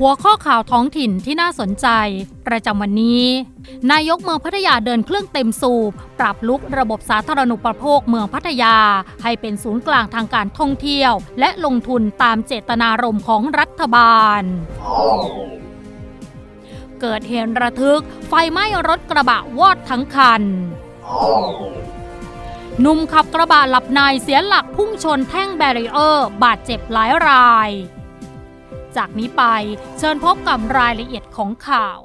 หัวข้อข่าวท้องถิ่นที่น่าสนใจ ประจำวันนี้ นายกเมืองพัทยาเดินเครื่องเต็มสูบ ปรับลุกระบบสาธารณูปโภคเมืองพัทยา ให้เป็นศูนย์กลางทางการท่องเที่ยว และลงทุนตามเจตนารมณ์ของรัฐบาล เกิดเหตุระทึกไฟไหม้รถกระบะวอดทั้งคันหนุ่มขับกระบะหลับในเสียหลักพุ่งชนแท่งแบรีเออร์ บาดเจ็บหลายราย จากนี้ไป เชิญพบกับรายละเอียดของข่าว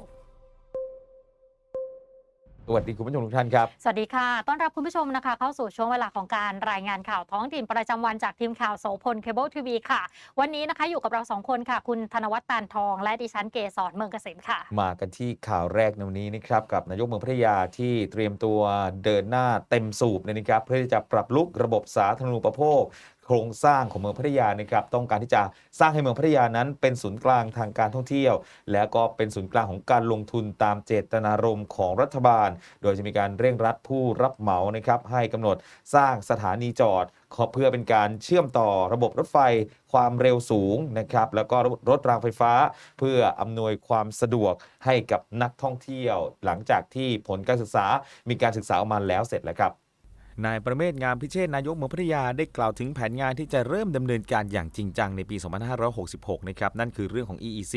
สวัสดีคุณผู้ชมทุกท่านครับ สวัสดีค่ะ ต้อนรับคุณผู้ชมนะคะ เข้าสู่ช่วงเวลาของการรายงานข่าวท้องถิ่นประจำวันจากทีมข่าวโสพลเคเบิลทีวีค่ะ วันนี้นะคะอยู่กับเราสองคนค่ะ คุณธนวัฒน์ตานทอง และดิฉันเกษรเมืองเกษมค่ะ มากันที่ข่าวแรกในวันนี้นะครับกับนายกเมืองพัทยาที่เตรียมตัวเดินหน้าเต็มสูบเลยนะครับเพื่อที่จะปรับลุกระบบสาธารณูปโภค โครงสร้างของเมืองพัทยานะครับต้องการที่จะสร้างให้เมืองพัทยานั้น เป็นศูนย์กลางทางการท่องเที่ยว และก็เป็นศูนย์กลางของการลงทุนตามเจตนารมณ์ของรัฐบาล โดยจะมีการเร่งรัดผู้รับเหมานะครับให้กำหนดสร้างสถานีจอดเพื่อเป็นการเชื่อมต่อระบบรถไฟความเร็วสูงนะครับแล้วก็รถรางไฟฟ้า เพื่ออำนวยความสะดวกให้กับนักท่องเที่ยว หลังจากที่ผลการศึกษามีการศึกษาออกมาแล้วเสร็จแล้วครับ นายประเมศงามพิเชษนายกเมืองพัทยาได้กล่าวถึงแผนงานที่จะเริ่มดำเนินการอย่างจริงจังในปี 2566 นะครับ นั่นคือเรื่องของ EEC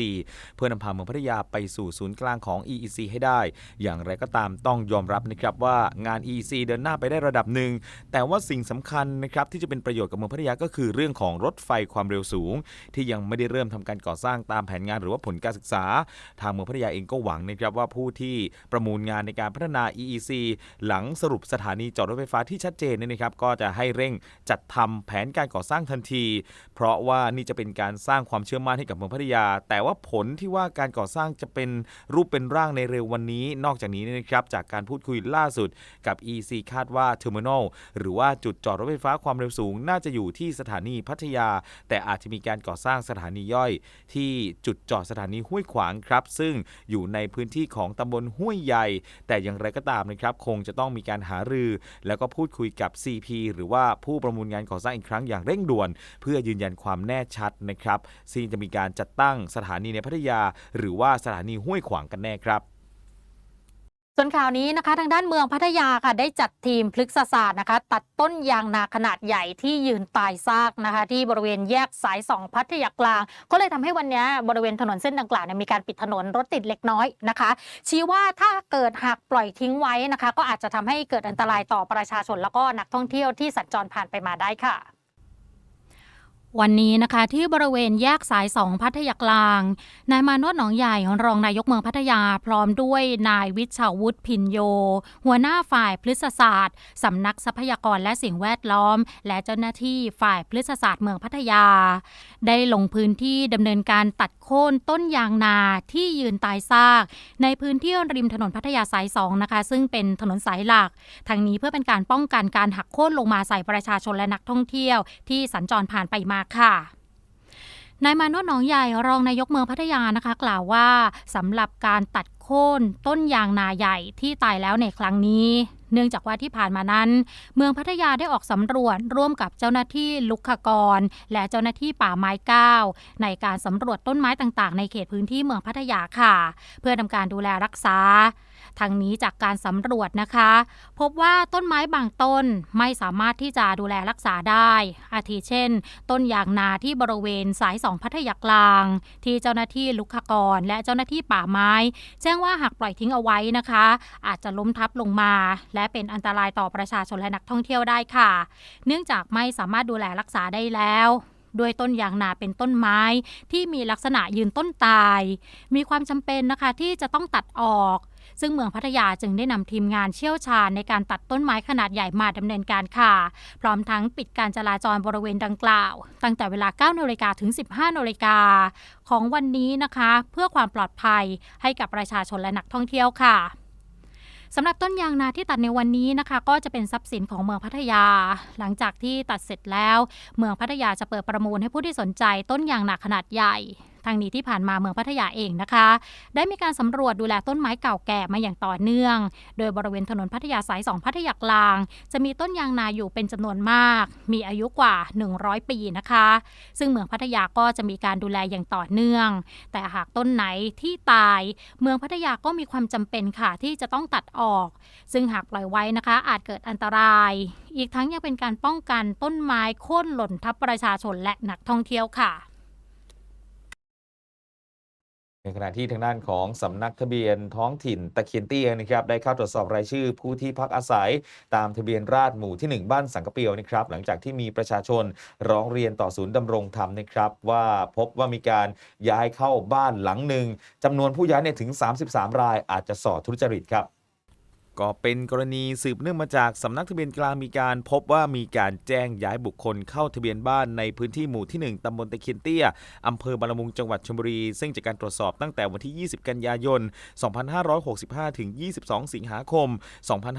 เพื่อนำพาเมืองพัทยาไปสู่ศูนย์กลางของ EEC ให้ได้ อย่างไรก็ตามต้องยอมรับนะครับว่างาน EEC เดินหน้าไปได้ระดับหนึ่ง แต่ว่าสิ่งสำคัญนะครับที่จะเป็นประโยชน์กับเมืองพัทยาก็คือเรื่องของรถไฟความเร็วสูง ที่ยังไม่ได้เริ่มทำการก่อสร้างตามแผนงานหรือว่าผลการศึกษา ทางเมืองพัทยาเองก็หวังนะครับว่าผู้ที่ประมูลงานในการพัฒนา EEC หลังสรุปสถานีจอดรถไฟฟ้าที่ชัดเจนเนี่ยนะครับก็จะให้เร่งจัดทำแผนการก่อสร้างทันที เพราะว่านี่จะเป็นการสร้างความเชื่อมั่นให้กับเมืองพัทยา แต่ว่าผลที่ว่าการก่อสร้างจะเป็นรูปเป็นร่างในเร็ววันนี้ นอกจากนี้นะครับจากการพูดคุยล่าสุดกับ EC คาดว่า Terminal หรือว่าจุดจอดรถไฟฟ้าความเร็วสูง น่าจะอยู่ที่สถานีพัทยา แต่อาจจะมีการก่อสร้างสถานีย่อย ที่จุดจอดสถานีห้วยขวางครับ ซึ่งอยู่ในพื้นที่ของตำบลห้วยใหญ่ แต่อย่างไรก็ตามนะครับ คงจะต้องมีการหารือ แล้วก็พูดคุยกับ CP หรือว่าผู้ประมูลงานก่อสร้างอีกครั้งอย่างเร่งด่วน เพื่อยืนยันความแน่ชัดนะครับซึ่งจะมีการจัดตั้งสถานีในพัทยา หรือว่าสถานีห้วยขวางกันแน่ครับ ส่วนข่าวนี้นะคะทางด้านเมืองพัทยาค่ะได้จัดทีมพฤกษศาสตร์นะคะ ตัดต้นยางนาขนาดใหญ่ที่ยืนตายซากนะคะ ที่บริเวณแยกสายสองพัทยากลาง ก็เลยทำให้วันนี้บริเวณถนนเส้นดังกล่าวเนี่ยมีการปิดถนนรถติดเล็กน้อยนะคะ ชี้ว่าถ้าเกิดหากปล่อยทิ้งไว้นะคะ ก็อาจจะทำให้เกิดอันตรายต่อประชาชนแล้วก็นักท่องเที่ยวที่สัญจรผ่านไปมาได้ค่ะ วันนี้นะคะที่บริเวณแยกสายสองพัทยากลาง นายมานวดหนองใหญ่รองนายกเมืองพัทยาพร้อมด้วยนายวิชาวุฒิพินโย หัวหน้าฝ่ายพฤกษศาสตร์สำนักทรัพยากรและสิ่งแวดล้อม และเจ้าหน้าที่ฝ่ายพฤกษศาสตร์เมืองพัทยา ได้ลงพื้นที่ดำเนินการตัดโค่นต้นยางนาที่ยืนตายซาก ในพื้นที่ริมถนนพัทยาสายสองนะคะ ซึ่งเป็นถนนสายหลักทางนี้เพื่อเป็นการป้องกันการหักโค่นลงมาใส่ประชาชนและนักท่องเที่ยว ที่สัญจรผ่านไปมาค่ะนายมานวดหนองใหญ่รองนายกเมืองพัทยานะคะ กล่าวว่าสำหรับการตัดโค่นต้นยางนาใหญ่ที่ตายแล้วในครั้งนี้ เนื่องจากว่าที่ผ่านมานั้น เมืองพัทยาได้ออกสำรวจร่วมกับเจ้าหน้าที่ลุกขกร และเจ้าหน้าที่ป่าไม้ก้าวในการสำรวจต้นไม้ต่างๆ ในเขตพื้นที่เมืองพัทยาค่ะ เพื่อทำการดูแลรักษา ทางนี้จากการสำรวจนะคะ พบว่าต้นไม้บางต้นไม่สามารถที่จะดูแลรักษาได้ อาทิเช่น ต้นยางนาที่บริเวณสายสองพัทยากลาง ที่เจ้าหน้าที่ลุกขกร และเจ้าหน้าที่ป่าไม้ แจ้งว่าหากปล่อยทิ้งเอาไว้นะคะ อาจจะล้มทับลงมา และเป็นอันตรายต่อประชาชนและนักท่องเที่ยวได้ค่ะ เนื่องจากไม่สามารถดูแลรักษาได้แล้วด้วยต้นยางนาเป็นต้นไม้ที่มีลักษณะยืนต้นตาย มีความจำเป็นนะคะที่จะต้องตัดออก ซึ่งเมืองพัทยาจึงได้นำทีมงานเชี่ยวชาญในการตัดต้นไม้ขนาดใหญ่มาดำเนินการค่ะ พร้อมทั้งปิดการจราจรบริเวณดังกล่าว ตั้งแต่เวลา9นาฬิกาถึง 15นาฬิกาของวันนี้นะคะ เพื่อความปลอดภัยให้กับประชาชนและนักท่องเที่ยวค่ะสำหรับต้นยางนาที่ตัดในวันนี้นะคะ ก็จะเป็นทรัพย์สินของเมืองพัทยา หลังจากที่ตัดเสร็จแล้ว เมืองพัทยาจะเปิดประมูลให้ผู้ที่สนใจต้นยางนาขนาดใหญ่ทางนี้ที่ผ่านมาเมืองพัทยาเองนะคะ ได้มีการสำรวจดูแลต้นไม้เก่าแก่มาอย่างต่อเนื่อง โดยบริเวณถนนพัทยาสาย 2 พัทยากลาง จะมีต้นยางนาอยู่เป็นจำนวนมาก มีอายุกว่า 100 ปีนะคะ ซึ่งเมืองพัทยาก็จะมีการดูแลอย่างต่อเนื่อง แต่หากต้นไหนที่ตาย เมืองพัทยาก็มีความจำเป็นค่ะที่จะต้องตัดออก ซึ่งหากปล่อยไว้นะคะ อาจเกิดอันตราย อีกทั้งยังเป็นการป้องกันต้นไม้โค่นหล่นทับประชาชนและนักท่องเที่ยวค่ะ ในขณะที่ทางด้านของสำนักทะเบียนท้องถิ่นตะเคียนเตี้ยนะครับได้เข้าตรวจสอบรายชื่อผู้ที่พักอาศัย ตามทะเบียนราษฎรหมู่ที่ 1 บ้านสังกะเปียวนะครับหลังจากที่มีประชาชนร้องเรียนต่อศูนย์ดำรงธรรมนะครับว่าพบว่ามีการย้ายเข้าบ้านหลังหนึ่งจำนวนผู้ย้ายเนี่ยถึง 33 รายอาจจะสอดทุจริตครับ ก็เป็นกรณีสืบเนื่องมาจากสำนักทะเบียนกลางมีการพบว่ามีการแจ้งย้ายบุคคลเข้าทะเบียนบ้านในพื้นที่หมู่ที่ 1 ตำบลตะเคียนเตี้ยอำเภอบางละมุงจังหวัดชลบุรี ซึ่งจากการตรวจสอบตั้งแต่วันที่ 20 กันยายน 2565 ถึง 22 สิงหาคม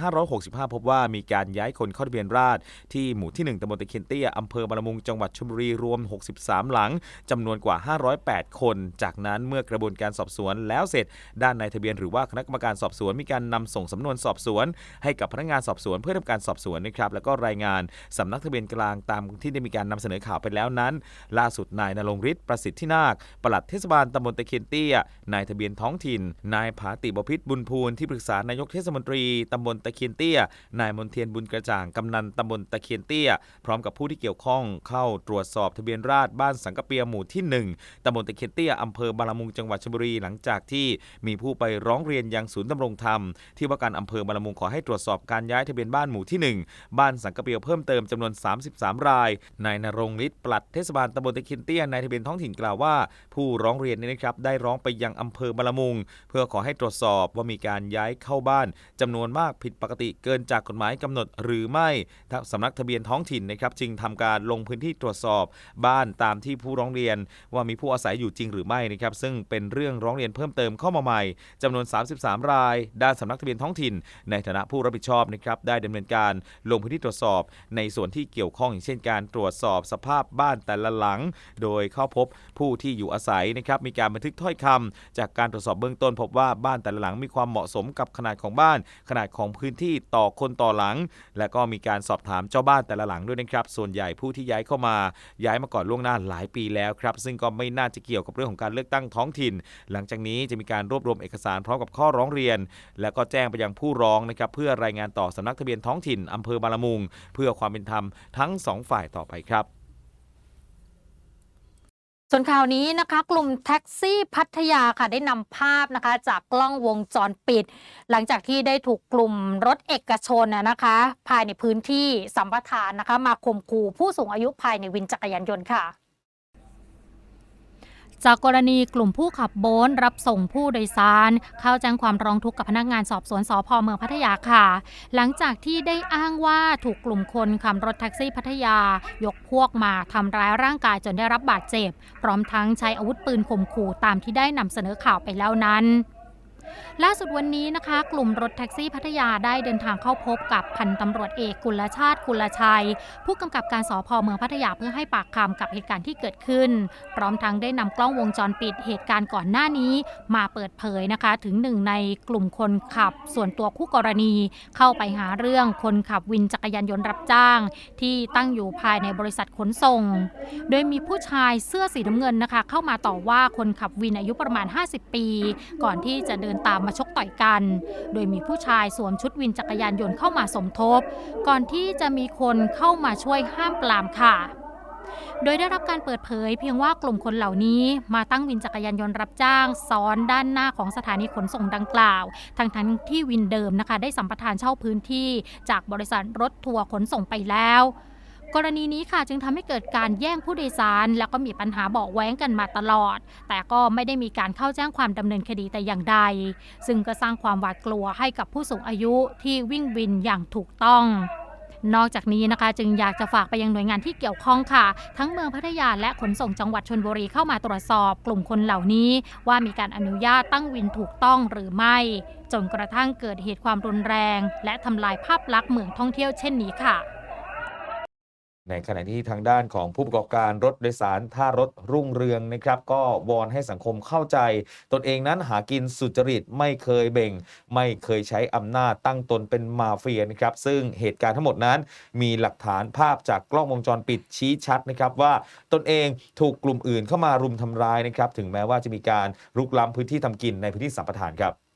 2565 พบว่ามีการย้ายคนเข้าทะเบียนราษที่หมู่ที่ 1 ตำบลตะเคียนเตี้ยอำเภอบางละมุงจังหวัดชลบุรีรวม 63 หลังจำนวนกว่า 508 คน จากนั้นเมื่อกระบวนการสอบสวนแล้วเสร็จ ด้านนายทะเบียนหรือว่าคณะกรรมการสอบสวนมีการนำส่งสำนวนสอบสวน ให้กับพนักงานสอบสวนเพื่อทำการสอบสวนนะครับแล้วก็รายงานสำนักทะเบียนกลางตามที่ได้มีการนำเสนอข่าวไปแล้วนั้น ล่าสุดนายนรงฤทธิ์ประสิทธินาคปลัดเทศบาลตำบลตะเคียนเตี้ยนายทะเบียนท้องถิ่น นายผาติบพิษบุญพูนที่ปรึกษานายกเทศมนตรีตำบลตะเคียนเตี้ยนายมนเทียนบุญกระจ่างกำนันตำบลตะเคียนเตี้ย พร้อมกับผู้ที่เกี่ยวข้องเข้าตรวจสอบทะเบียนราษฎร์บ้านสังกะเปียหมู่ที่ 1ตำบลตะเคียนเตี้ยอำเภอบางละมุงจังหวัดชลบุรีหลังจากที่มีผู้ไปร้องเรียนยังศูนย์ดำรงธรรมที่ว่าการอำเภอบางละมุงขอให้ตรวจสอบการย้ายทะเบียนบ้านหมู่ที่ 1 บ้านสังกะเปียวเพิ่มเติมจำนวน 33 ราย นายนรงฤทธิ์ปลัดเทศบาลตำบลตะคียนเตี้ยนายทะเบียนท้องถิ่นกล่าวว่า ผู้ร้องเรียนนี้นะครับได้ร้องไปยังอำเภอบางละมุง เพื่อขอให้ตรวจสอบว่ามีการย้ายเข้าบ้านจำนวนมากผิดปกติเกินจากกฎหมายกำหนดหรือไม่ทาสำนักทะเบียนท้องถิ่นนะครับจึงทำการลงพื้นที่ตรวจสอบบ้านตามที่ผู้ร้องเรียน ว่ามีผู้อาศัยอยู่จริงหรือไม่นะครับซึ่งเป็นเรื่องร้องเรียนเพิ่มเติมเข้ามาใหม่จำนวน 33 ราย ด้านสำนักทะเบียนท้องถิ่นในฐานะผู้รับผิดชอบนะครับได้ดำเนินการลงพื้นที่ตรวจสอบ ในส่วนที่เกี่ยวข้องอย่างเช่นการตรวจสอบสภาพบ้านแต่ละหลัง โดยเข้าพบผู้ที่อยู่อาศัยนะครับมีการบันทึกถ้อยคำจากการตรวจสอบเบื้องต้น พบว่าบ้านแต่ละหลังมีความเหมาะสมกับขนาดของบ้าน ขนาดของพื้นที่ต่อคนต่อหลัง และก็มีการสอบถามเจ้าบ้านแต่ละหลังด้วยนะครับ ส่วนใหญ่ผู้ที่ย้ายเข้ามาย้ายมาก่อนล่วงหน้าหลายปีแล้วครับ ซึ่งก็ไม่น่าจะเกี่ยวกับเรื่องของการเลือกตั้งท้องถิ่น หลังจากนี้จะมีการรวบรวมเอกสารพร้อมกับข้อร้องเรียน และก็แจ้งไปยังผู้ร้องนะครับเพื่อรายงานต่อสำนักทะเบียนท้องถิ่นอำเภอบางละมุง เพื่อความเป็นธรรมทั้งสองฝ่ายต่อไปครับส่วนข่าวนี้นะคะกลุ่มแท็กซี่พัทยาค่ะได้นำภาพนะคะจากกล้องวงจรปิด หลังจากที่ได้ถูกกลุ่มรถเอกชนนะนะคะ ภายในพื้นที่สัมปทานนะคะ มาข่มขู่ผู้สูงอายุภายในวินจักรยานยนต์ค่ะ จากกรณีกลุ่มผู้ขับโบนรับส่งผู้โดยสาร เข้าแจ้งความร้องทุกข์กับพนักงานสอบสวนสพเมืองพัทยาค่ะ หลังจากที่ได้อ้างว่าถูกกลุ่มคนขับรถแท็กซี่พัทยา ยกพวกมาทำร้ายร่างกายจนได้รับบาดเจ็บ พร้อมทั้งใช้อาวุธปืนข่มขู่ตามที่ได้นำเสนอข่าวไปแล้วนั้น ล่าสุดวันนี้นะคะ กลุ่มรถแท็กซี่พัทยาได้เดินทางเข้าพบกับพันตำรวจเอกกุลชาติกุลชัย ผู้กำกับการสพเมืองพัทยาเพื่อให้ปากคำกับเหตุการณ์ที่เกิดขึ้น พร้อมทั้งได้นำกล้องวงจรปิดเหตุการณ์ก่อนหน้านี้ มาเปิดเผยนะคะ ถึงหนึ่งในกลุ่มคนขับ ส่วนตัวคู่กรณี เข้าไปหาเรื่องคนขับวินจักรยานยนต์รับจ้าง ที่ตั้งอยู่ภายในบริษัทขนส่ง โดยมีผู้ชายเสื้อสีน้ำเงินนะคะ เข้ามาต่อว่าคนขับวินอายุประมาณ 50 ปี ก่อนที่จะเดินตามมาชกต่อยกัน โดยมีผู้ชายสวมชุดวินจักรยานยนต์เข้ามาสมทบ ก่อนที่จะมีคนเข้ามาช่วยห้ามปรามค่ะโดยได้รับการเปิดเผยเพียงว่ากลุ่มคนเหล่านี้มาตั้งวินจักรยานยนต์รับจ้าง ซ้อนด้านหน้าของสถานีขนส่งดังกล่าวทั้งทั้งที่วินเดิมนะคะ ได้สัมปทานเช่าพื้นที่ จากบริษัทรถทัวร์ขนส่งไปแล้ว กรณีนี้ค่ะจึงทำให้เกิดการแย่งผู้โดยสาร แล้วก็มีปัญหาเบาะแว้งกันมาตลอด แต่ก็ไม่ได้มีการเข้าแจ้งความดำเนินคดีแต่อย่างใด ซึ่งก็สร้างความหวาดกลัวให้กับผู้สูงอายุที่วิ่งวินอย่างถูกต้องนอกจากนี้นะคะ จึงอยากจะฝากไปยังหน่วยงานที่เกี่ยวข้องค่ะ ทั้งเมืองพัทยาและขนส่งจังหวัดชนบุรีเข้ามาตรวจสอบกลุ่มคนเหล่านี้ ว่ามีการอนุญาตตั้งวินถูกต้องหรือไม่ จนกระทั่งเกิดเหตุความรุนแรง และทำลายภาพลักษณ์เมืองท่องเที่ยวเช่นนี้ค่ะ ในขณะที่ทางด้านของผู้ประกอบการรถโดยสารท่ารถรุ่งเรืองนะครับ ก็วอนให้สังคมเข้าใจ ตนเองนั้นหากินสุจริตไม่เคยเบ่ง ไม่เคยใช้อำนาจตั้งตนเป็นมาเฟียนะครับ ซึ่งเหตุการณ์ทั้งหมดนั้น มีหลักฐานภาพจากกล้องวงจรปิดชี้ชัดนะครับว่าตนเองถูกกลุ่มอื่นเข้ามารุมทำร้ายนะครับถึงแม้ว่าจะมีการรุกล้ำพื้นที่ทำกินในพื้นที่สัมปทานครับ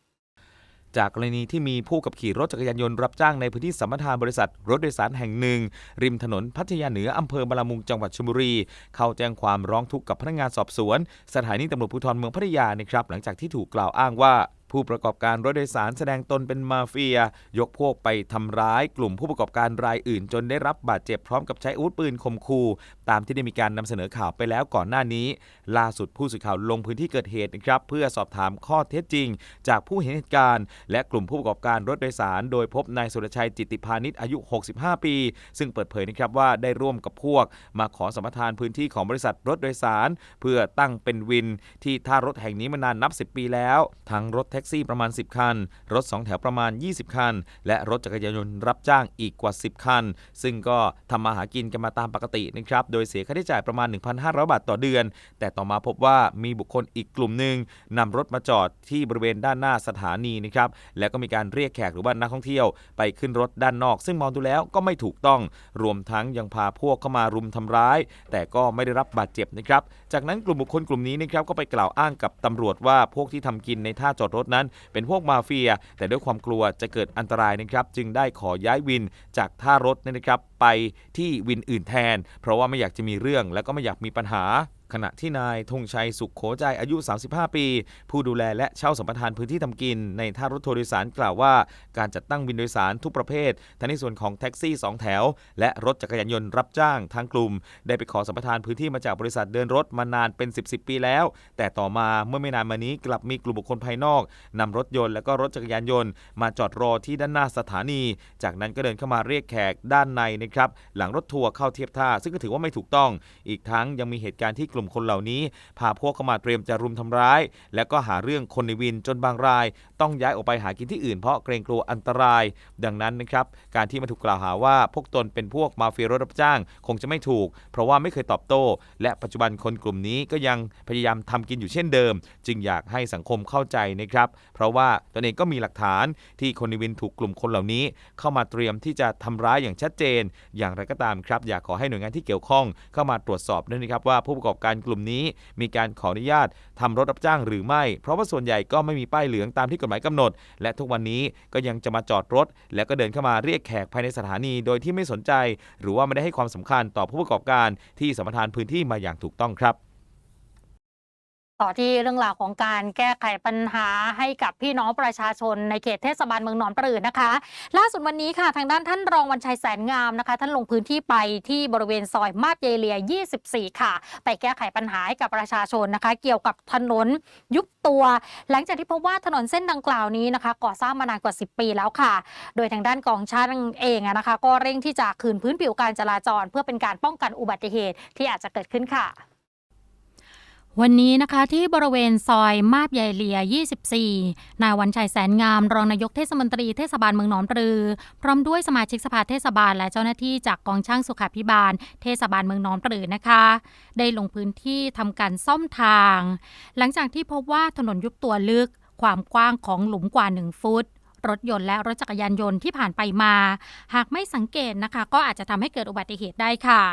จากกรณีที่มีผู้ขับขี่รถจักรยานยนต์รับจ้างในพื้นที่สัมปทานบริษัทรถโดยสารแห่งหนึ่ง ริมถนนพัทยาเหนืออำเภอบารามุงจังหวัดชลบุรี เข้าแจ้งความร้องทุกข์กับพนักงานสอบสวน สถานีตำรวจภูธรเมืองพัทยานะครับหลังจากที่ถูกกล่าวอ้างว่า ผู้ประกอบการรถโดยสารแสดงตนเป็นมาเฟีย ยกพวกไปทำร้ายกลุ่มผู้ประกอบการรายอื่น จนได้รับบาดเจ็บพร้อมกับใช้อาวุธปืนข่มขู่ตามที่ได้มีการนำเสนอข่าวไปแล้วก่อนหน้านี้ ล่าสุดผู้สื่อข่าวลงพื้นที่เกิดเหตุนะครับเพื่อสอบถามข้อเท็จจริง จากผู้เห็นเหตุการณ์ และกลุ่มผู้ประกอบการรถโดยสาร โดยพบนายสุรชัยจิติพานิชอายุ 65 ปี ซึ่งเปิดเผยนะครับว่าได้ร่วมกับพวก มาขอสมทานพื้นที่ของบริษัทรถโดยสาร เพื่อตั้งเป็นวินที่ท่ารถแห่งนี้มานานนับ 10 ปีแล้วทั้งรถแท็กกซี่ประมาณ 10 คัน รถ 2 แถวประมาณ 20 คัน และรถจักรยานยนต์รับจ้างอีกกว่า 10 คัน ซึ่งก็ทำมาหากินกันมาตามปกตินะครับ โดยเสียค่าใช้จ่ายประมาณ 1,500 บาทต่อเดือน แต่ต่อมาพบว่ามีบุคคลอีกกลุ่มหนึ่งนำรถมาจอดที่บริเวณด้านหน้าสถานีนะครับ แล้วก็มีการเรียกแขกหรือว่านักท่องเที่ยวไปขึ้นรถด้านนอก ซึ่งมองดูแล้วก็ไม่ถูกต้อง รวมทั้งยังพาพวกเข้ามารุมทำร้าย แต่ก็ไม่ได้รับบาดเจ็บนะครับ จากนั้นกลุ่มบุคคลกลุ่มนี้นะครับก็ไปกล่าวอ้างกับตำรวจว่าพวกที่ทำกินในท่าจอดรถนั้นเป็นพวกมาเฟีย แต่ด้วยความกลัวจะเกิดอันตรายนะครับ จึงได้ขอย้ายวินจากท่ารถนะครับไปที่วินอื่นแทน เพราะว่าไม่อยากจะมีเรื่องและก็ไม่อยากมีปัญหา ขณะที่นายธงชัยสุขโขใจอายุ 35 ปี ผู้ดูแลและเช่าสัมปทานพื้นที่ทำกิน ในท่ารถทัวร์โดยสารกล่าวว่า การจัดตั้งวินโดยสารทุกประเภท ทั้งในส่วนของแท็กซี่ 2 แถว และรถจักรยานยนต์รับจ้างทั้งกลุ่ม ได้ไปขอสัมปทานพื้นที่มาจากบริษัทเดินรถมานานเป็น 10ปีแล้ว แต่ต่อมาเมื่อไม่นานมานี้กลับมีกลุ่มบุคคลภายนอกนำรถยนต์และก็รถจักรยานยนต์ มาจอดรอที่ด้านหน้าสถานี จากนั้นก็เดินเข้ามาเรียกแขกด้านในนะครับหลังรถทัวร์เข้าเทียบท่าซึ่งก็ถือว่าไม่ถูกต้อง อีกทั้งยังมีเหตุการณ์ที่กลุ่ม่มคนเหล่านี้ พาพวกเข้ามาเตรียมจะรุมทำร้าย และก็หาเรื่องคนในวินจนบางราย ต้องย้ายออกไปหากินที่อื่นเพราะเกรงกลัวอันตราย ดังนั้นนะครับการที่มาถูกกล่าวหาว่าพวกตนเป็นพวกมาเฟียรถรับจ้าง คงจะไม่ถูก เพราะว่าไม่เคยตอบโต้ และปัจจุบันคนกลุ่มนี้ก็ยังพยายามทำกินอยู่เช่นเดิม จึงอยากให้สังคมเข้าใจนะครับ เพราะว่าตนเองก็มีหลักฐานที่คนในวินถูกกลุ่มคนเหล่านี้ เข้ามาเตรียมที่จะทำร้ายอย่างชัดเจน อย่างไรก็ตามครับ อยากขอให้หน่วยงานที่เกี่ยวข้องเข้ามาตรวจสอบด้วยนะครับว่าผู้ประกอบการกลุ่มนี้มีการขออนุญาตทำรถรับจ้างหรือไม่ เพราะว่าส่วนใหญ่ก็ไม่มีป้ายเหลืองตามที่กฎหมายกำหนด และทุกวันนี้ก็ยังจะมาจอดรถ แล้วก็เดินเข้ามาเรียกแขกภายในสถานี โดยที่ไม่สนใจ หรือว่าไม่ได้ให้ความสำคัญต่อผู้ประกอบการที่สัมปทานพื้นที่มาอย่างถูกต้องครับ ต่อที่เรื่องราวของการแก้ไขปัญหาให้กับพี่น้องประชาชนในเขตเทศบาลเมืองหนองปลือนะคะ ล่าสุดวันนี้ค่ะ ทางด้านท่านรองวันชัยแสนงามนะคะ ท่านลงพื้นที่ไปที่บริเวณซอยมาบเยเลีย 24 ค่ะ ไปแก้ไขปัญหาให้กับประชาชนนะคะ เกี่ยวกับถนนยุบตัว หลังจากที่พบว่าถนนเส้นดังกล่าวนี้นะคะ ก่อสร้างมานานกว่า 10 ปีแล้วค่ะ โดยทางด้านกองช่างเองนะคะ ก็เร่งที่จะคืนพื้นผิวการจราจร เพื่อเป็นการป้องกันอุบัติเหตุที่อาจจะเกิดขึ้นค่ะ วันนี้นะคะที่บริเวณซอยมาบใหญ่เลีย 24 นายวันชัยแสนงาม รองนายกเทศมนตรีเทศบาลเมืองหนองปลือ พร้อมด้วยสมาชิกสภาเทศบาลและเจ้าหน้าที่จากกองช่างสุขาภิบาล เทศบาลเมืองหนองปลือนะคะ ได้ลงพื้นที่ทำการซ่อมทาง หลังจากที่พบว่าถนนยุบตัวลึก ความกว้างของหลุมกว่า 1 ฟุต รถยนต์และรถจักรยานยนต์ที่ผ่านไปมา หากไม่สังเกตนะคะ ก็อาจจะทำให้เกิดอุบัติเหตุได้ค่ะ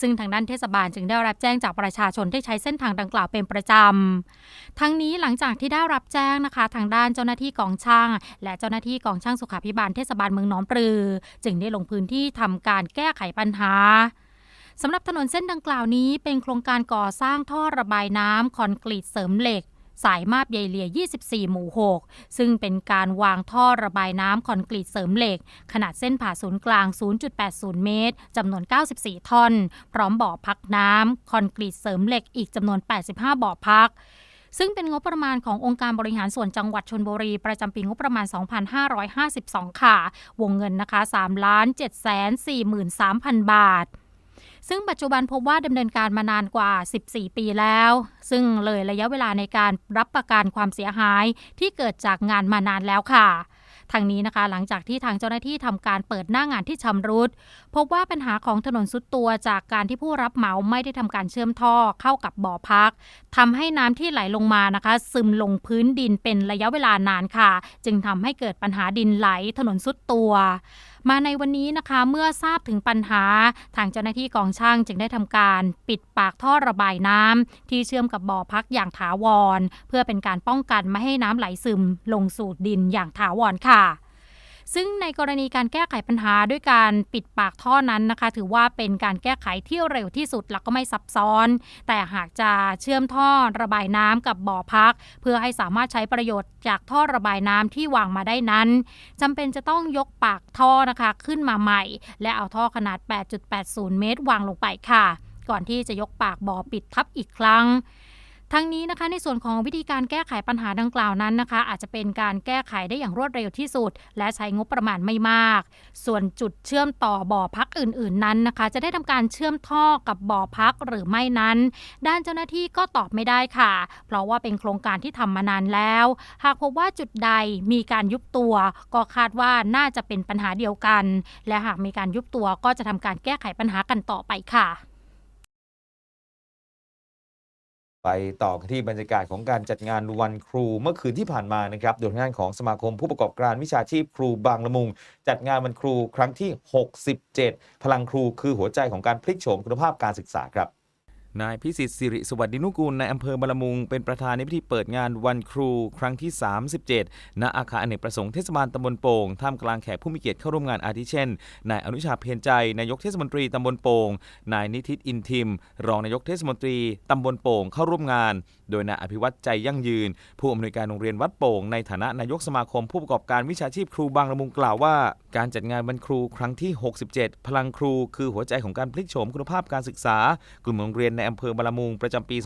ซึ่งทางด้านเทศบาลจึงได้รับแจ้งจากประชาชนที่ใช้เส้นทางดังกล่าวเป็นประจำ ทั้งนี้หลังจากที่ได้รับแจ้งนะคะ ทางด้านเจ้าหน้าที่กองช่าง และเจ้าหน้าที่กองช่างสุขาภิบาลเทศบาลเมืองหนองปลือ จึงได้ลงพื้นที่ทำการแก้ไขปัญหาสำหรับถนนเส้นดังกล่าวนี้เป็นโครงการก่อสร้างท่อระบายน้ำคอนกรีตเสริมเหล็ก สายมาบใยเลีย 24 หมู่ 6 ซึ่งเป็นการวางท่อระบายน้ำคอนกรีตเสริมเหล็ก ขนาดเส้นผ่าศูนย์กลาง 0.80 เมตรจำนวน 94 ท่อน พร้อมบ่อพักน้ำคอนกรีตเสริมเหล็กอีกจำนวน 85 บ่อพักซึ่งเป็นงบประมาณขององค์การบริหารส่วนจังหวัดชนบุรี ประจำปีงบประมาณ 2552 ค่ะ วงเงินนะคะ3 7 4 3 0 0 0 บาท ซึ่งปัจจุบันพบว่าดำเนินการมานานกว่า 14 ปีแล้ว ซึ่งเลยระยะเวลาในการรับประกันความเสียหายที่เกิดจากงานมานานแล้วค่ะทางนี้นะคะหลังจากที่ทางเจ้าหน้าที่ทำการเปิดหน้างานที่ชำรุด พบว่าปัญหาของถนนสุดตัวจากการที่ผู้รับเหมาไม่ได้ทำการเชื่อมท่อเข้ากับบ่อพักทำให้น้ำที่ไหลลงมานะคะ ซึมลงพื้นดินเป็นระยะเวลานานค่ะ จึงทำให้เกิดปัญหาดินไหลถนนสุดตัว มาในวันนี้นะคะเมื่อทราบถึงปัญหาทางเจ้าหน้าที่กองช่างจึงได้ทำการปิดปากท่อระบายน้ำที่เชื่อมกับบ่อพักอย่างถาวร เพื่อเป็นการป้องกันไม่ให้น้ำไหลซึม ลงสู่ดินอย่างถาวรค่ะ ซึ่งในกรณีการแก้ไขปัญหาด้วยการปิดปากท่อนั้นนะคะ ถือว่าเป็นการแก้ไขที่เร็วที่สุดแล้วก็ไม่ซับซ้อน แต่หากจะเชื่อมท่อระบายน้ำกับบ่อพัก เพื่อให้สามารถใช้ประโยชน์จากท่อระบายน้ำที่วางมาได้นั้นจำเป็นจะต้องยกปากท่อนะคะขึ้นมาใหม่ และเอาท่อขนาด 8.80 เมตร วางลงไปค่ะ ก่อนที่จะยกปากบ่อปิดทับอีกครั้ง ทั้งนี้นะคะในส่วนของวิธีการแก้ไขปัญหาดังกล่าวนั้นนะคะ อาจจะเป็นการแก้ไขได้อย่างรวดเร็วที่สุด และใช้งบประมาณไม่มาก ส่วนจุดเชื่อมต่อบ่อพักอื่น ๆ นั้นนะคะ จะได้ทำการเชื่อมท่อกับบ่อพักหรือไม่นั้น ด้านเจ้าหน้าที่ก็ตอบไม่ได้ค่ะ เพราะว่าเป็นโครงการที่ทำมานานแล้ว หากพบว่าจุดใดมีการยุบตัว ก็คาดว่าน่าจะเป็นปัญหาเดียวกัน และหากมีการยุบตัวก็จะทำการแก้ไขปัญหากันต่อไปค่ะ ไปต่อกันที่บรรยากาศของการจัดงานวันครูเมื่อคืนที่ผ่านมานะครับโดยทางด้านของสมาคมผู้ประกอบการวิชาชีพครูบางละมุง จัดงานวันครูครั้งที่ 67 พลังครูคือหัวใจของการพลิกโฉมคุณภาพการศึกษาครับ นายพิสิทธิ์สิริสวัสดินุกูลในอำเภอบารมุง เป็นประธานในพิธีเปิดงานวันครูครั้งที่ 37 ณ อาคารอเนกประสงค์เทศบาลตำบลโป่ง ท่ามกลางแขกผู้มีเกียรติเข้าร่วมงานอาทิเช่น นายอนุชาเพียรใจ นายกเทศมนตรีตำบลโป่ง นายนิติอินทิม รองนายกเทศมนตรีตำบลโป่งเข้าร่วมงาน โดยนายอภิวัตใจยั่งยืน ผู้อำนวยการโรงเรียนวัดโป่ง ในฐานะนายกสมาคมผู้ประกอบการวิชาชีพครูบางละมุงกล่าวว่า การจัดงานวันครูครั้งที่ 67 พลังครูคือหัวใจของการพลิกโฉมคุณภาพการศึกษา กลุ่มโรงเรียนในอำเภอบาละมุงประจำปี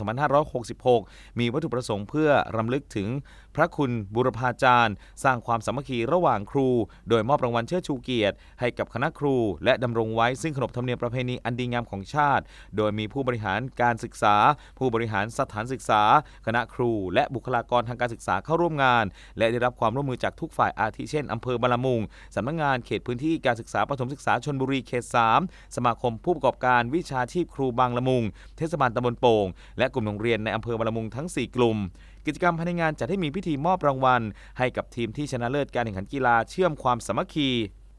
2566 มีวัตถุประสงค์เพื่อรำลึกถึง พระคุณบุรพาจารย์ สร้างความสามัคคีระหว่างครู โดยมอบรางวัลเชิดชูเกียรติ ให้กับคณะครู และดำรงไว้ซึ่งขนบธรรมเนียมประเพณีอันดีงามของชาติ โดยมีผู้บริหารการศึกษา ผู้บริหารสถานศึกษา คณะครู และบุคลากรทางการศึกษาเข้าร่วมงาน และได้รับความร่วมมือจากทุกฝ่ายอาทิเช่นอำเภอบารมุงสำนักงานเขตพื้นที่การศึกษาประถมศึกษาชนบุรีเขต 3 สมาคมผู้ประกอบการวิชาชีพครูบางละมุง เทศบาลตำบลโป่ง และกลุ่มโรงเรียนในอำเภอบางละมุงทั้ง 4 กลุ่ม กิจกรรมภายในงานจัดให้มีพิธีมอบรางวัล ให้กับทีมที่ชนะเลิศการแข่งขันกีฬาเชื่อมความสามัคคี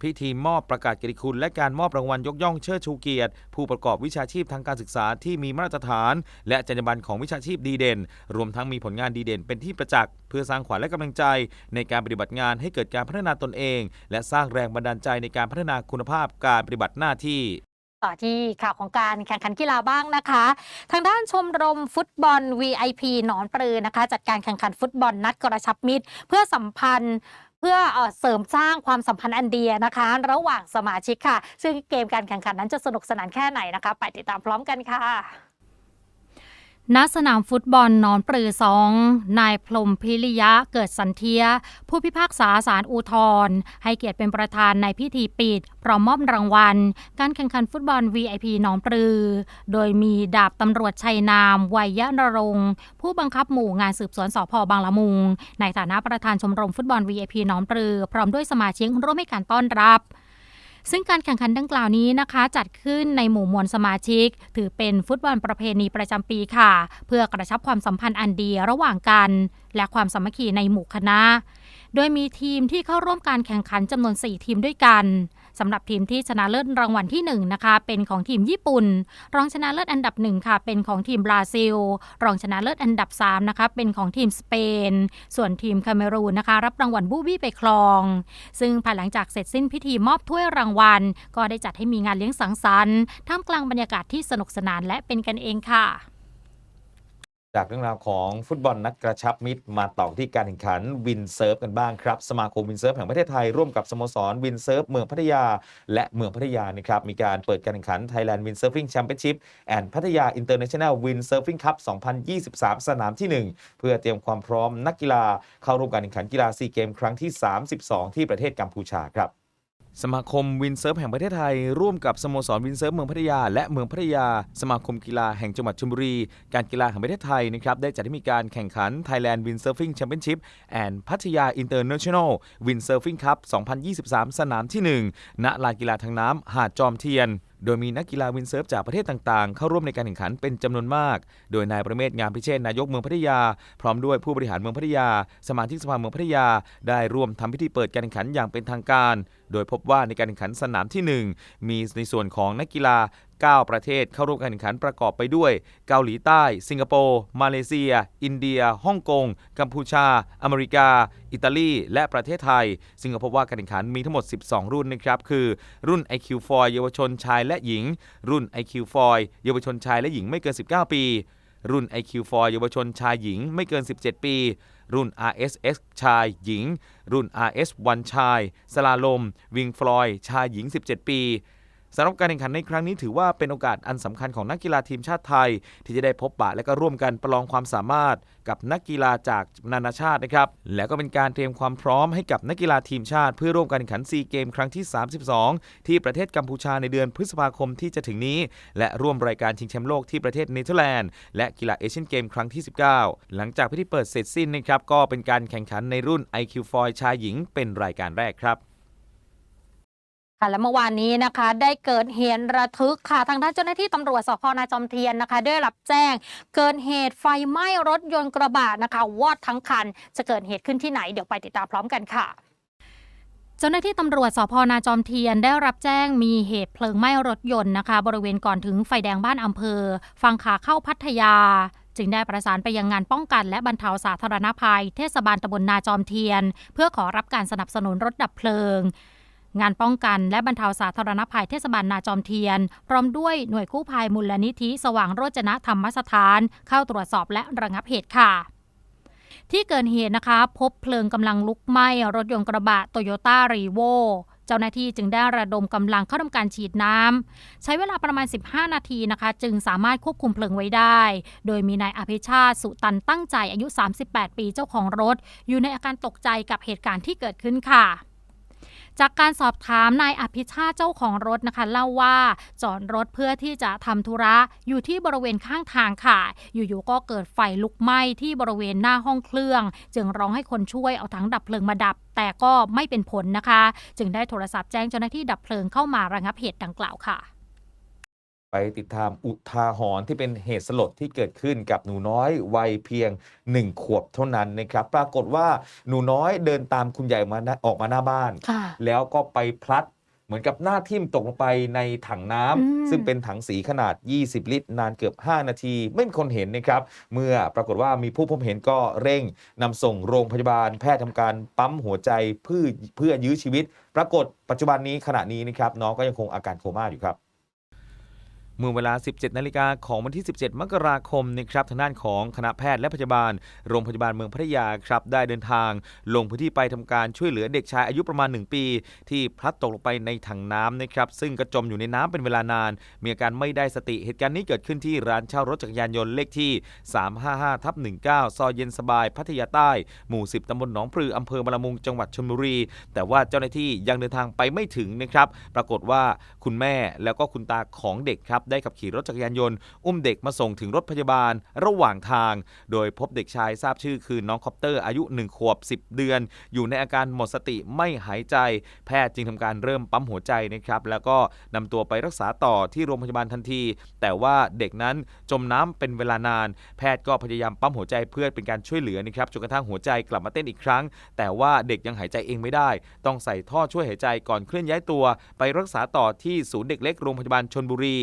พิธีมอบประกาศเกียรติคุณและการมอบรางวัลยกย่องเชิดชูเกียรติ ผู้ประกอบวิชาชีพทางการศึกษาที่มีมาตรฐาน และจรรยาบรรณของวิชาชีพดีเด่น รวมทั้งมีผลงานดีเด่นเป็นที่ประจักษ์เพื่อสร้างขวัญและกำลังใจ ในการปฏิบัติงานให้เกิดการพัฒนาตนเอง และสร้างแรงบันดาลใจในการพัฒนาคุณภาพการปฏิบัติหน้าที่ ต่อที่ข่าวของการแข่งขันกีฬาบ้างนะคะ ทางด้านชมรมฟุตบอล VIP หนอนปลือนะคะ จัดการแข่งขันฟุตบอลนัดกระชับมิตร เพื่อสัมพันธ์เพื่อเอ่อเสริมสร้างความสัมพันธ์อันเดียนะคะ ระหว่างสมาชิกค่ะ ซึ่งเกมการแข่งขันนั้นจะสนุกสนานแค่ไหนนะคะ ไปติดตามพร้อมกันค่ะ ณสนามฟุตบอลนอนปลือสอง นายพรมพิริยะเกิดสันเทีย ผู้พิพากษาศาลอุทธรให้เกียรติเป็นประธานในพิธีปิด พร้อมมอบรางวัล การแข่งขันฟุตบอล VIP หนองปลือ โดยมีดาบตำรวจชัยนาม วัยยะนรงผู้บังคับหมู่งานสืบสวนสพบางละมุง ในฐานะประธานชมรมฟุตบอล VIP หนองปลือ พร้อมด้วยสมาชิกร่วมให้การต้อนรับ ซึ่งการแข่งขันดังกล่าวนี้นะคะ จัดขึ้นในหมู่มวลสมาชิก ถือเป็นฟุตบอลประเพณีประจำปีค่ะ เพื่อกระชับความสัมพันธ์อันดีระหว่างกัน และความสามัคคีในหมู่คณะ โดยมีทีมที่เข้าร่วมการแข่งขันจำนวน 4 ทีมด้วยกัน สำหรับทีมที่ชนะเลิศรางวัลที่1นะคะเป็นของทีมญี่ปุ่น รองชนะเลิศอันดับ1ค่ะเป็นของทีมบราซิล รองชนะเลิศอันดับ3นะคะเป็นของทีมสเปน ส่วนทีมคาเมรูนนะคะรับรางวัลบูบี้ไปครอง ซึ่งภายหลังจากเสร็จสิ้นพิธีมอบถ้วยรางวัล ก็ได้จัดให้มีงานเลี้ยงสังสรรค์ท่ามกลางบรรยากาศที่สนุกสนานและเป็นกันเองค่ะ จากเรื่องราวของฟุตบอลนัดกระชับมิตรมาต่อที่การแข่งขันวินเซิร์ฟกันบ้างครับ สมาคมวินเซิร์ฟแห่งประเทศไทยร่วมกับสโมสรวินเซิร์ฟเมืองพัทยา และเมืองพัทยานะครับมีการเปิดการแข่งขัน Thailand Windsurfing Championship and พัทยา International Windsurfing Cup 2023 สนามที่ 1 เพื่อเตรียมความพร้อมนักกีฬาเข้าร่วมการแข่งขันกีฬาซีเกมครั้งที่ 32 ที่ประเทศกัมพูชาครับ สมาคมวินเซิร์ฟแห่งประเทศไทย ร่วมกับสโมสรวินเซิร์ฟเมืองพัทยา และเมืองพัทยา สมาคมกีฬาแห่งจังหวัดชลบุรี การกีฬาแห่งประเทศไทยนะครับได้จัดให้มีการแข่งขัน Thailand Windsurfing Championship and พัทยา International Windsurfing Cup 2023 สนามที่ 1 ณลานกีฬาทางน้ำหาดจอมเทียน โดยมีนักกีฬาวินเซิร์ฟจากประเทศต่างๆ เข้าร่วมในการแข่งขันเป็นจำนวนมาก โดยนายประเมศงามพิเชษนายกเมืองพัทยา พร้อมด้วยผู้บริหารเมืองพัทยา สมาชิกสภาเมืองพัทยา ได้ร่วมทำพิธีเปิดการแข่งขันอย่างเป็นทางการ โดยพบว่าในการแข่งขันสนามที่ 1 มีในส่วนของนักกีฬา 9 ประเทศเข้าร่วมการแข่งขันประกอบไปด้วย เกาหลีใต้ สิงคโปร์ มาเลเซีย อินเดีย ฮ่องกง กัมพูชา อเมริกา อิตาลี และประเทศไทย ซึ่งก็พบว่าการแข่งขันมีทั้งหมด 12 รุ่นนะครับ คือรุ่น IQ f o เยาวชนชายและหญิง รุ่น IQ f o เยาวชนชายและหญิงไม่เกิน 19 ปี รุ่น IQ f o เยาวชนชายหญิงไม่เกิน 17 ปี รุ่น RSS ชายหญิง รุ่น RS1 ชาย สลาลม วิงฟลอย ชายหญิง 17 ปี สำหรับการแข่งขันในครั้งนี้ถือว่าเป็นโอกาสอันสำคัญของนักกีฬาทีมชาติไทย ที่จะได้พบปะและก็ร่วมกันประลองความสามารถกับนักกีฬาจากนานาชาตินะครับ และก็เป็นการเตรียมความพร้อมให้กับนักกีฬาทีมชาติ เพื่อร่วมการแข่งขันซีเกมครั้งที่ 32 ที่ประเทศกัมพูชาในเดือนพฤษภาคมที่จะถึงนี้ และร่วมรายการชิงแชมป์โลกที่ประเทศเนเธอร์แลนด์และกีฬาเอเชียนเกมครั้งที่ 19 หลังจากพิธีเปิดเสร็จสิ้นนะครับก็เป็นการแข่งขันในรุ่น IQ f o ชายหญิงเป็นรายการแรกครับ ค่ะและเมื่อวานนี้นะคะ ได้เกิดเหตุระทึกค่ะ ทางด้านเจ้าหน้าที่ตำรวจสพนาจอมเทียนนะคะ ได้รับแจ้ง เกิดเหตุไฟไหม้รถยนต์กระบะนะคะวอดทั้งคัน จะเกิดเหตุขึ้นที่ไหนเดี๋ยวไปติดตามพร้อมกันค่ะเจ้าหน้าที่ตำรวจสพนาจอมเทียนได้รับแจ้งมีเหตุเพลิงไหม้รถยนต์นะคะ บริเวณก่อนถึงไฟแดงบ้านอำเภอ ฝั่งขาเข้าพัทยา จึงได้ประสานไปยังงานป้องกัน และบรรเทาสาธารณภัย เทศบาลตำบลนาจอมเทียน เพื่อขอรับการสนับสนุนรถดับเพลิง งานป้องกันและบรรเทาสาธารณภัยเทศบาลนาจอมเทียน พร้อมด้วยหน่วยกู้ภัยมูลนิธิสว่างโรจนธรรมสถาน เข้าตรวจสอบและระงับเหตุค่ะที่เกิดเหตุนะคะ พบเพลิงกำลังลุกไหม้รถยนต์กระบะโตโยต้ารีโวเจ้าหน้าที่จึงได้ระดมกำลังเข้าทำการฉีดน้ำใช้เวลาประมาณ 15 นาทีนะคะ จึงสามารถควบคุมเพลิงไว้ได้ โดยมีนายอภิชาติสุตันตั้งใจอายุ 38 ปีเจ้าของรถ อยู่ในอาการตกใจกับเหตุการณ์ที่เกิดขึ้นค่ะ จากการสอบถามนายอภิชาติเจ้าของรถนะคะเล่าว่าจอดรถเพื่อที่จะทำธุระอยู่ที่บริเวณข้างทางค่ะ อยู่ๆก็เกิดไฟลุกไหม้ที่บริเวณหน้าห้องเครื่อง จึงร้องให้คนช่วยเอาถังดับเพลิงมาดับ แต่ก็ไม่เป็นผลนะคะ จึงได้โทรศัพท์แจ้งเจ้าหน้าที่ดับเพลิงเข้ามาระงับเหตุดังกล่าวค่ะ ไปติดตามอุทาหรณ์ที่เป็นเหตุสลดที่เกิดขึ้นกับหนูน้อยวัยเพียง 1 ขวบเท่านั้นนะครับ ปรากฏว่าหนูน้อยเดินตามคุณใหญ่มานะออกมาหน้าบ้านค่ะแล้วก็ไปพลัดเหมือนกับหน้าทิ่มตกลงไปในถังน้ำอืมซึ่งเป็นถังสีขนาด 20 ลิตร นานเกือบ 5 นาที ไม่มีคนเห็นนะครับ เมื่อปรากฏว่ามีผู้พบเห็นก็เร่งนำส่งโรงพยาบาล แพทย์ทำการปั๊มหัวใจเพื่อเพื่อยื้อชีวิต ปรากฏปัจจุบันนี้ขณะนี้นะครับน้องก็ยังคงอาการโคม่าอยู่ครับ เมื่อเวลา 17 นาฬิกาของวันที่ 17 มกราคมนะครับทางด้านของคณะแพทย์และพยาบาล โรงพยาบาลเมืองพัทยาครับได้เดินทาง ลงพื้นที่ไปทำการช่วยเหลือเด็กชายอายุประมาณ 1 ปี ที่พลัดตกลงไปในถังน้ำนะครับซึ่งกระจมอยู่ในน้ำเป็นเวลานาน มีอาการไม่ได้สติเหตุการณ์นี้เกิดขึ้นที่ร้านเช่ารถจักรยานยนต์เลขที่ 355ทับ19 ซอยเย็นสบายพัทยาใต้ หมู่ 10ตำบลหนองปลืออำเภอบางละมุงจังหวัดชลบุรี แต่ว่าเจ้าหน้าที่ยังเดินทางไปไม่ถึงนะครับปรากฏว่าคุณแม่แล้วก็คุณตาของเด็กครับได้ขับขี่รถจักรยานยนต์ อุ้มเด็กมาส่งถึงรถพยาบาลระหว่างทาง โดยพบเด็กชายทราบชื่อคือน้องคอปเตอร์อายุ 1 ขวบ 10 เดือน อยู่ในอาการหมดสติไม่หายใจ แพทย์จึงทำการเริ่มปั๊มหัวใจนะครับ แล้วก็นำตัวไปรักษาต่อที่โรงพยาบาลทันที แต่ว่าเด็กนั้นจมน้ำเป็นเวลานาน แพทย์ก็พยายามปั๊มหัวใจเพื่อเป็นการช่วยเหลือนะครับจนกระทั่งหัวใจกลับมาเต้นอีกครั้ง แต่ว่าเด็กยังหายใจเองไม่ได้ ต้องใส่ท่อช่วยหายใจก่อนเคลื่อนย้ายตัว ไปรักษาต่อที่ศูนย์เด็กเล็กโรงพยาบาลชนบุรี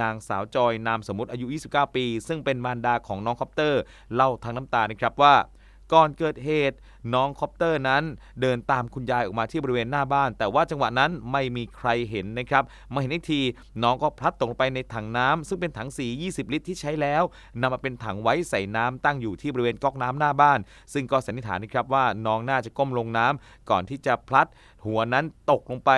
นางสาวจอยนามสมมติอายุ 29 ปี ซึ่งเป็นมารดาของน้องคอปเตอร์ เล่าทั้งน้ำตานะครับว่าก่อนเกิดเหตุน้องคอปเตอร์นั้น เดินตามคุณยายออกมาที่บริเวณหน้าบ้าน แต่ว่าจังหวะนั้นไม่มีใครเห็นนะครับมาเห็นอีกทีน้องก็พลัดตกลงไปในถังน้ำซึ่งเป็นถังสี 20 ลิตรที่ใช้แล้วนำมาเป็นถังไว้ใส่น้ำตั้งอยู่ที่บริเวณก๊อกน้ำหน้าบ้าน ซึ่งก็สันนิษฐานนะครับว่าน้องน่าจะก้มลงน้ำก่อนที่จะพลัด หัวนั้นตกลงไป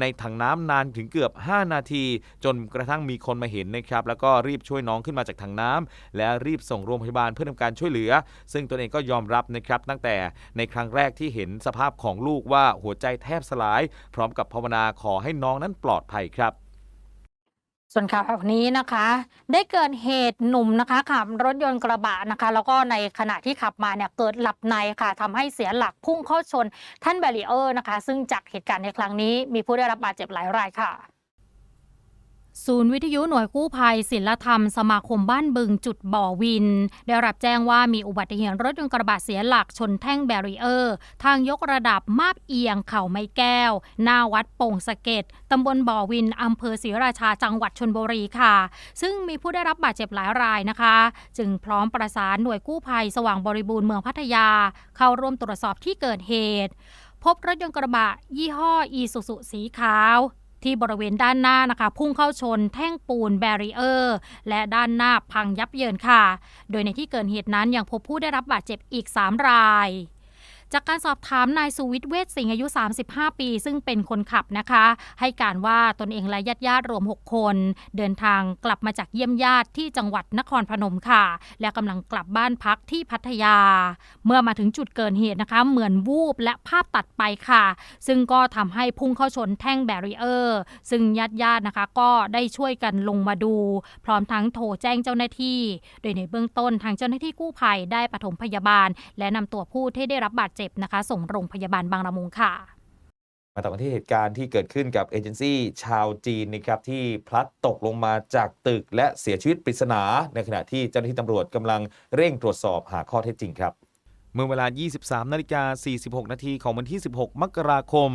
ในถังน้ำนานถึงเกือบ 5 นาที จนกระทั่งมีคนมาเห็นนะครับ แล้วก็รีบช่วยน้องขึ้นมาจากถังน้ำและรีบส่งโรงพยาบาลเพื่อทำการช่วยเหลือ ซึ่งตนเองก็ยอมรับนะครับตั้งแต่ในครั้งแรกที่เห็นสภาพของลูกว่าหัวใจแทบสลาย พร้อมกับภาวนาขอให้น้องนั้นปลอดภัยครับ ส่วนข่าวนี้นะคะ ได้เกิดเหตุหนุ่มนะคะขับรถยนต์กระบะนะคะ แล้วก็ในขณะที่ขับมาเนี่ยเกิดหลับในค่ะทำให้เสียหลักพุ่งเข้าชนท่านแบรีเออร์นะคะ ซึ่งจากเหตุการณ์ในครั้งนี้มีผู้ได้รับบาดเจ็บหลายรายค่ะ ศูนย์วิทยุหน่วยกู้ภัยศิลธรรมสมาคมบ้านบึงจุดบ่อวิน ได้รับแจ้งว่ามีอุบัติเหตุรถยนต์กระบะเสียหลักชนแท่งแบรีเออร์ ทางยกระดับมาบเอียงเข่าไม้แก้ว หน้าวัดโป่งสะเก็ดตำบลบ่อวินอำเภอศรีราชาจังหวัดชนบุรีค่ะ ซึ่งมีผู้ได้รับบาดเจ็บหลายรายนะคะ จึงพร้อมประสานหน่วยกู้ภัยสว่างบริบูรณ์เมืองพัทยา เข้าร่วมตรวจสอบที่เกิดเหตุ พบรถยนต์กระบะ ยี่ห้ออีซูซุสีขาว ที่บริเวณด้านหน้านะคะ พุ่งเข้าชนแท่งปูนแบรีเออร์ และด้านหน้าพังยับเยินค่ะ โดยในที่เกิดเหตุนั้นยังพบผู้ได้รับบาดเจ็บอีก 3 ราย จากการสอบถามนายสุวิทย์เวชสิงห์อายุ 35 ปี ซึ่งเป็นคนขับนะคะ ให้การว่าตนเองและญาติญาติๆรวม 6 คน เดินทางกลับมาจากเยี่ยมญาติที่จังหวัดนครพนมค่ะ และกำลังกลับบ้านพักที่พัทยา เมื่อมาถึงจุดเกิดเหตุนะคะ เหมือนวูบและภาพตัดไปค่ะ ซึ่งก็ทำให้พุ่งเข้าชนแท่งแบรีเออร์ซึ่งญาติญาติๆนะคะ ก็ได้ช่วยกันลงมาดู พร้อมทั้งโทรแจ้งเจ้าหน้าที่ โดยในเบื้องต้นทางเจ้าหน้าที่กู้ภัยได้ปฐมพยาบาล และนำตัวผู้ที่ได้รับบาดเจ็บนะคะ ส่งโรงพยาบาลบางละมุงค่ะ มาต่อกันที่เหตุการณ์ที่เกิดขึ้นกับเอเจนซี่ชาวจีนนะครับที่พลัดตกลงมาจากตึกและเสียชีวิตปริศนา ในขณะที่เจ้าหน้าที่ตำรวจกำลังเร่งตรวจสอบหาข้อเท็จจริงครับ เมื่อเวลา 23 นาฬิกา 46 นาทีของวันที่ 16 มกราคม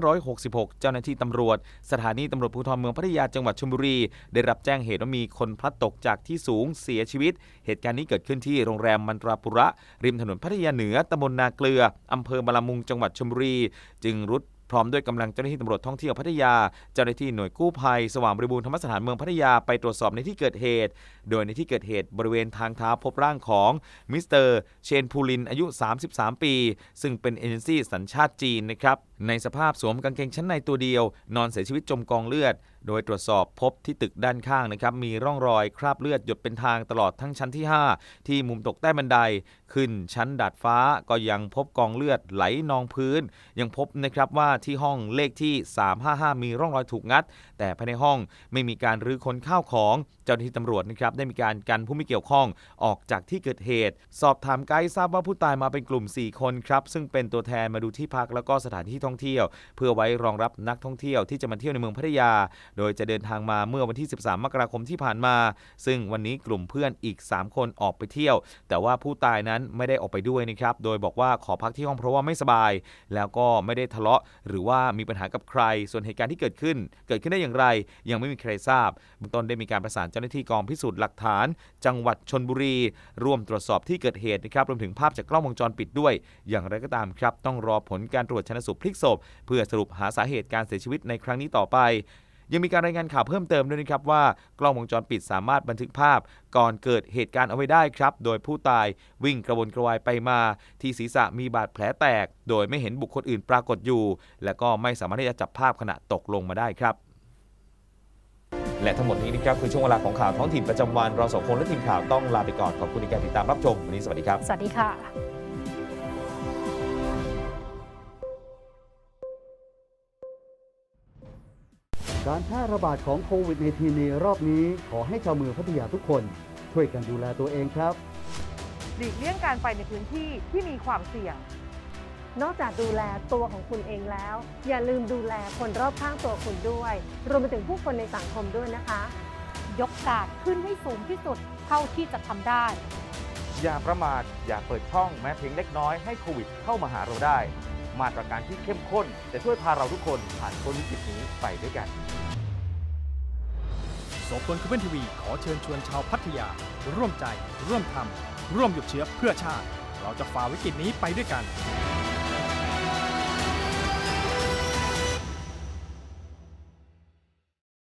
2566 เจ้าหน้าที่ตำรวจ สถานีตำรวจภูธรเมืองพัทยาจังหวัดชลบุรี ได้รับแจ้งเหตุว่ามีคนพลัดตกจากที่สูงเสียชีวิต เหตุการณ์นี้เกิดขึ้นที่โรงแรมมันตราปุระ ริมถนนพัทยาเหนือตำบลนาเกลืออำเภอบาลามุงจังหวัดชลบุรี จึงรุด พร้อมด้วยกำลังเจ้าหน้าที่ตำรวจท่องเที่ยวพัทยา เจ้าหน้าที่หน่วยกู้ภัย สว่างบริบูรณ์ธรรมสถานเมืองพัทยาไปตรวจสอบในที่เกิดเหตุ โดยในที่เกิดเหตุบริเวณทางเท้าพบร่างของมิสเตอร์เชนพูลินอายุ 33 ปี ซึ่งเป็นเอเจนซี่สัญชาติจีนนะครับในสภาพสวมกางเกงชั้นในตัวเดียว นอนเสียชีวิตจมกองเลือด โดยตรวจสอบพบที่ตึกด้านข้างนะครับมีร่องรอยคราบเลือดหยดเป็นทางตลอดทั้งชั้นที่ 5 ที่มุมตกใต้บันได ขึ้นชั้นดาดฟ้าก็ยังพบกองเลือดไหลนองพื้น ยังพบนะครับว่าที่ห้องเลขที่ 355 มีร่องรอยถูกงัด แต่ภายในห้องไม่มีการรื้อค้นข้าวของ เจ้าหน้าที่ตำรวจนะครับได้มีการกันผู้ไม่เกี่ยวข้องออกจากที่เกิดเหตุ สอบถามไกด์ทราบว่าผู้ตายมาเป็นกลุ่ม 4 คนครับซึ่งเป็นตัวแทนมาดูที่พักแล้วก็สถานที่ท่องเที่ยว เพื่อไว้รองรับนักท่องเที่ยวที่จะมาเที่ยวในเมืองพัทยาโดยจะเดินทางมาเมื่อวันที่ 13 มกราคมที่ผ่านมา ซึ่งวันนี้กลุ่มเพื่อนอีก 3 คนออกไปเที่ยว แต่ว่าผู้ตายนั้นไม่ได้ออกไปด้วยนะครับ โดยบอกว่าขอพักที่ห้องเพราะว่าไม่สบาย แล้วก็ไม่ได้ทะเลาะ หรือว่ามีปัญหากับใคร ส่วนเหตุการณ์ที่เกิดขึ้น เกิดขึ้นได้อย่างไร ยังไม่มีใครทราบเบื้องต้นได้มีการประสานเจ้าหน้าที่กองพิสูจน์หลักฐาน จังหวัดชนบุรี ร่วมตรวจสอบที่เกิดเหตุนะครับรวมถึงภาพจากกล้องวงจรปิดด้วย อย่างไรก็ตามครับ ต้องรอผลการตรวจชันสูตรพลิกศพ เพื่อสรุปหาสาเหตุการเสียชีวิตในครั้งนี้ต่อไป ยังมีการรายงานข่าวเพิ่มเติมด้วยนะครับว่ากล้องวงจรปิดสามารถบันทึกภาพ ก่อนเกิดเหตุการณ์เอาไว้ได้ครับ โดยผู้ตายวิ่งกระวนกระวายไปมา ที่ศีรษะมีบาดแผลแตก โดยไม่เห็นบุคคลอื่นปรากฏอยู่ และก็ไม่สามารถที่จะจับภาพขณะตกลงมาได้ครับและทั้งหมดนี้นะครับคือช่วงเวลาของข่าวท้องถิ่นประจำวันเราสองคนและทีมข่าวต้องลาไปก่อนขอบคุณในการติดตามรับชมวันนี้สวัสดีครับ สวัสดีค่ะ การแพร่ระบาดของโควิด -19 ในรอบนี้ ขอให้ชาวเมืองพัทยาทุกคน ช่วยกันดูแลตัวเองครับ หลีกเลี่ยงการไปในพื้นที่ที่มีความเสี่ยง นอกจากดูแลตัวของคุณเองแล้ว อย่าลืมดูแลคนรอบข้างตัวคุณด้วย รวมไปถึงผู้คนในสังคมด้วยนะคะ ยกการดขึ้นให้สูงที่สุดเท่าที่จะทำได้ อย่าประมาทอย่าเปิดช่องแม้เพียงเล็กน้อยให้โควิดเข้ามาหาเราได้ มาตรการที่เข้มข้น จะช่วยพาเราทุกคนผ่านพ้นวิกฤตนี้ไปด้วยกันโสพลคุเวนทีวีขอเชิญชวนชาวพัทยา ร่วมใจ ร่วมทำร่วมหยุดเชื้อเพื่อชาติ เราจะฝ่าวิกฤตนี้ไปด้วยกัน